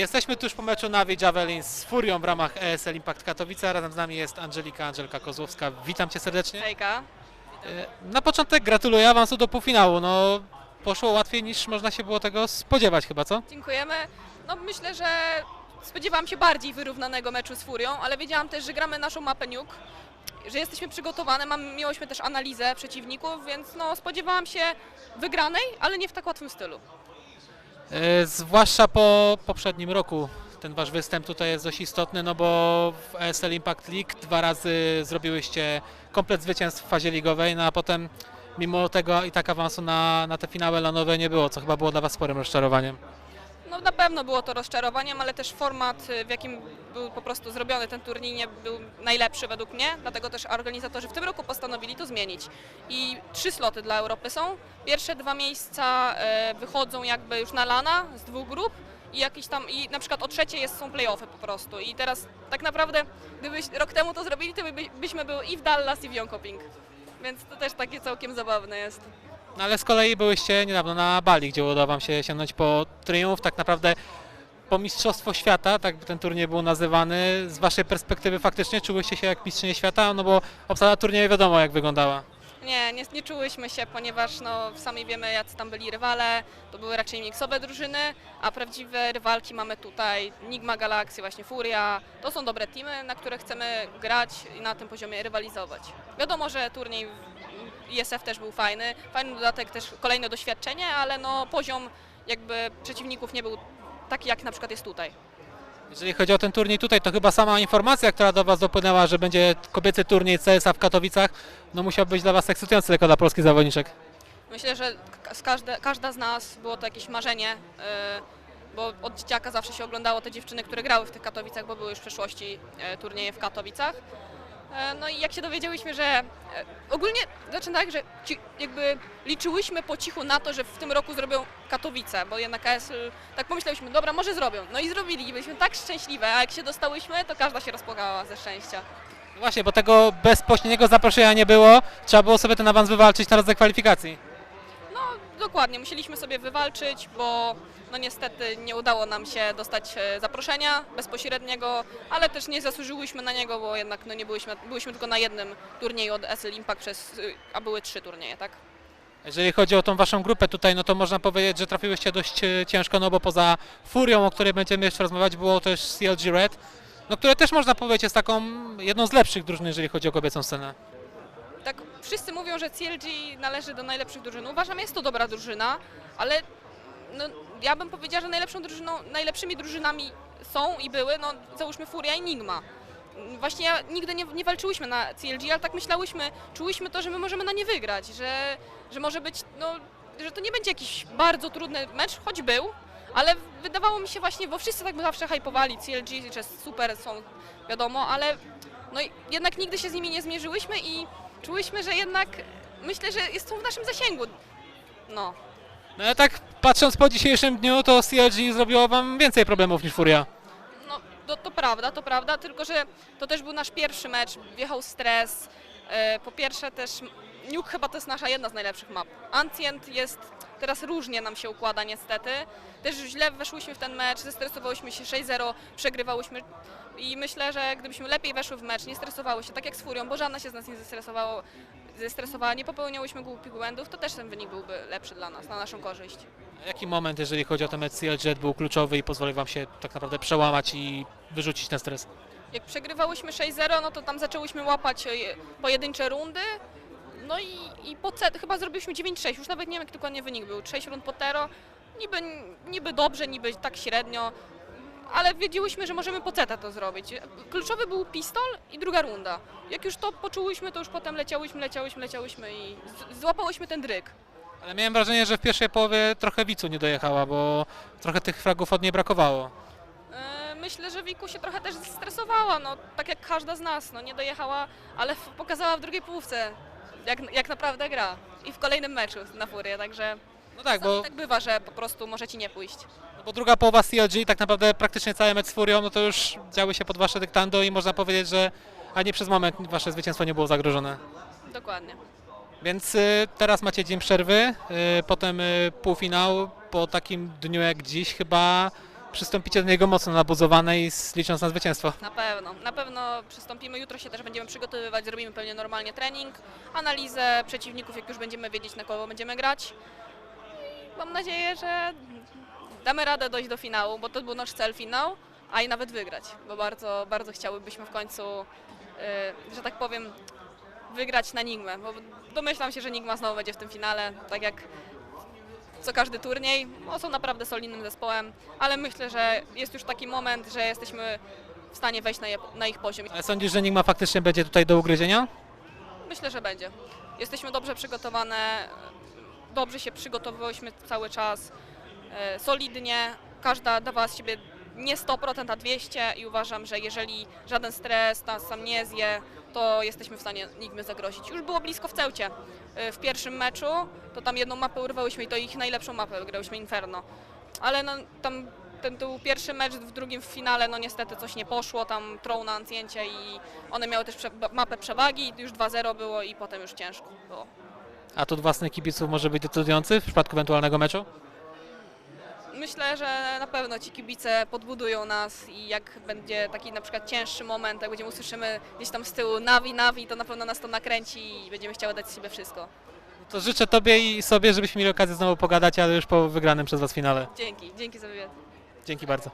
Jesteśmy tuż po meczu Navi Javelin z Furią w ramach ESL Impact Katowice. Razem z nami jest Angelika, Angelka Kozłowska. Witam Cię serdecznie. Hejka. E, Na początek gratuluję awansu do półfinału. No, poszło łatwiej niż można się było tego spodziewać chyba, co? Dziękujemy. No myślę, że spodziewałam się bardziej wyrównanego meczu z Furią, ale wiedziałam też, że gramy naszą mapę Nuke, że jesteśmy przygotowane, mam, miałyśmy też analizę przeciwników, więc no spodziewałam się wygranej, ale nie w tak łatwym stylu. E, Zwłaszcza po poprzednim roku ten wasz występ tutaj jest dość istotny, no bo w ESL Impact League dwa razy zrobiłyście komplet zwycięstw w fazie ligowej, no a potem mimo tego i tak awansu na, na te finały lanowe nie było, co chyba było dla was sporym rozczarowaniem. No na pewno było to rozczarowaniem, ale też format, y, w jakim był po prostu zrobiony ten turniej nie był najlepszy według mnie, dlatego też organizatorzy w tym roku postanowili to zmienić. I trzy sloty dla Europy są. Pierwsze dwa miejsca e, wychodzą jakby już na lana z dwóch grup i jakiś tam, i na przykład o trzecie jest, są playoffy po prostu. I teraz tak naprawdę, gdybyś rok temu to zrobili, to by, byśmy były i w Dallas i w Jönköping. Więc to też takie całkiem zabawne jest. No ale z kolei byłyście niedawno na Bali, gdzie udało Wam się sięgnąć po triumf, tak naprawdę po Mistrzostwo Świata, tak by ten turniej był nazywany. Z Waszej perspektywy faktycznie czułyście się jak mistrzynie świata, no bo obsada turnieju wiadomo jak wyglądała. Nie, nie, nie czułyśmy się, ponieważ no, sami wiemy, jacy tam byli rywale. To były raczej miksowe drużyny, a prawdziwe rywalki mamy tutaj Nigma Galaxy, właśnie Furia. To są dobre teamy, na które chcemy grać i na tym poziomie rywalizować. Wiadomo, że turniej ISF też był fajny, fajny dodatek też kolejne doświadczenie, ale no, poziom jakby przeciwników nie był taki, jak na przykład jest tutaj. Jeżeli chodzi o ten turniej tutaj, to chyba sama informacja, która do Was dopłynęła, że będzie kobiecy turniej CSA w Katowicach, no musiał być dla Was ekscytujący tylko dla polskich zawodniczek. Myślę, że z każde, każda z nas było to jakieś marzenie, yy, bo od dzieciaka zawsze się oglądało te dziewczyny, które grały w tych Katowicach, bo były już w przeszłości e, turnieje w Katowicach. E, No i jak się dowiedziałyśmy, że e, ogólnie znaczy tak, że ci, jakby liczyłyśmy po cichu na to, że w tym roku zrobią Katowice, bo jednak KSL, tak pomyślałyśmy, dobra, może zrobią. No i zrobili byliśmy tak szczęśliwe, a jak się dostałyśmy, to każda się rozpłakała ze szczęścia. Właśnie, bo tego bezpośredniego zaproszenia nie było, trzeba było sobie ten awans wywalczyć na rodzaj kwalifikacji. Dokładnie, musieliśmy sobie wywalczyć, bo no niestety nie udało nam się dostać e, zaproszenia bezpośredniego, ale też nie zasłużyłyśmy na niego, bo jednak no nie byliśmy, byliśmy tylko na jednym turnieju od SL Impact, przez, y, a były trzy turnieje, tak? Jeżeli chodzi o tą waszą grupę tutaj, no to można powiedzieć, że trafiłyście dość e, ciężko, no bo poza Furią, o której będziemy jeszcze rozmawiać, było też CLG Red, no które też można powiedzieć jest taką jedną z lepszych drużyn, jeżeli chodzi o kobiecą scenę. Wszyscy mówią, że CLG należy do najlepszych drużyn. Uważam, jest to dobra drużyna, ale no, ja bym powiedziała, że najlepszą drużyną, najlepszymi drużynami są i były, no załóżmy Furia i Nigma. Właśnie ja, nigdy nie, nie walczyłyśmy na CLG, ale tak myślałyśmy, czułyśmy to, że my możemy na nie wygrać, że, że może być, no, że to nie będzie jakiś bardzo trudny mecz, choć był, ale wydawało mi się właśnie, bo wszyscy tak by zawsze hypowali CLG, że super są, wiadomo, ale no jednak nigdy się z nimi nie zmierzyłyśmy i czułyśmy, że jednak myślę, że jest to w naszym zasięgu. No, No ale tak patrząc po dzisiejszym dniu, to CLG zrobiło wam więcej problemów niż Furia. no to, to prawda, to prawda, tylko że to też był nasz pierwszy mecz, wjechał stres. E, Po pierwsze też Nuke chyba to jest nasza jedna z najlepszych map. Ancient jest, teraz różnie nam się układa niestety. Też źle weszłyśmy w ten mecz, zestresowałyśmy się 6-0, przegrywałyśmy i myślę, że gdybyśmy lepiej weszły w mecz, nie stresowały się, tak jak z Furią, bo żadna się z nas nie zestresowało, zestresowała, nie popełniałyśmy głupich błędów, to też ten wynik byłby lepszy dla nas, na naszą korzyść. A Jaki moment, jeżeli chodzi o ten mecz CLG był kluczowy i pozwolił wam się tak naprawdę przełamać i wyrzucić ten stres? Jak przegrywałyśmy 6-0, no to tam zaczęłyśmy łapać e, pojedyncze rundy. No i, i po C, chyba zrobiliśmy 9-6, już nawet nie wiem jaki dokładnie wynik był, 6 rund po tero. Niby, niby dobrze, niby tak średnio, ale wiedziałyśmy, że możemy po CT to zrobić. Kluczowy był pistol i druga runda. Jak już to poczułyśmy, to już potem leciałyśmy, leciałyśmy, leciałyśmy i złapałyśmy ten dryk. Ale miałem wrażenie, że w pierwszej połowie trochę Wicu nie dojechała, bo trochę tych fragów od niej brakowało. E, Myślę, że Wiku się trochę też stresowała, no tak jak każda z nas, no nie dojechała, ale pokazała w drugiej połówce, jak, jak naprawdę gra. I w kolejnym meczu na Furię, także No tak, czasami bo, tak bywa, że po prostu może ci nie pójść. no bo druga połowa CLG, tak naprawdę praktycznie cały mecz z Furią, no to już działy się pod wasze dyktando i można powiedzieć, że ani przez moment wasze zwycięstwo nie było zagrożone. Dokładnie. Więc y, teraz macie dzień przerwy, y, potem y, półfinał. Po takim dniu jak dziś chyba przystąpicie do niego mocno nabuzowane i licząc na zwycięstwo. Na pewno, na pewno przystąpimy. Jutro się też będziemy przygotowywać, zrobimy pewnie normalnie trening, analizę przeciwników, jak już będziemy wiedzieć, na kogo będziemy grać. I Mam nadzieję, że damy radę dojść do finału, bo to był nasz cel finał, a i nawet wygrać, bo bardzo, bardzo chciałybyśmy w końcu, y, że tak powiem, wygrać na Nigmę, bo domyślam się, że Nigma znowu będzie w tym finale, tak jak co każdy turniej. No, są naprawdę solidnym zespołem, ale myślę, że jest już taki moment, że jesteśmy w stanie wejść na, je, na ich poziom. Ale sądzisz, że Nigma faktycznie będzie tutaj do ugryzienia? Myślę, że będzie. Jesteśmy dobrze przygotowane, dobrze się przygotowywałyśmy cały czas, e, solidnie, każda dawała z siebie nie 100%, a 200 i uważam, że jeżeli żaden stres nas sam nie zje, to jesteśmy w stanie Nigmy zagrozić. Już było blisko w Ceucie. E, W pierwszym meczu to tam jedną mapę urwałyśmy i to ich najlepszą mapę, grałyśmy Inferno. Ale no, tam ten był pierwszy mecz, w drugim w finale, no niestety coś nie poszło, tam troll na ancjencie i one miały też prze mapę przewagi, już 2-0 było i potem już ciężko było. A tu własnych kibiców może być decydujący w przypadku ewentualnego meczu? Myślę, że na pewno ci kibice podbudują nas i jak będzie taki na przykład cięższy moment, jak będziemy usłyszymy gdzieś tam z tyłu Navi, Navi, to na pewno nas to nakręci i będziemy chciały dać z siebie wszystko. To życzę Tobie i sobie, żebyśmy mieli okazję znowu pogadać, ale już po wygranym przez Was finale. Dzięki, dzięki za wywiad. Dzięki bardzo.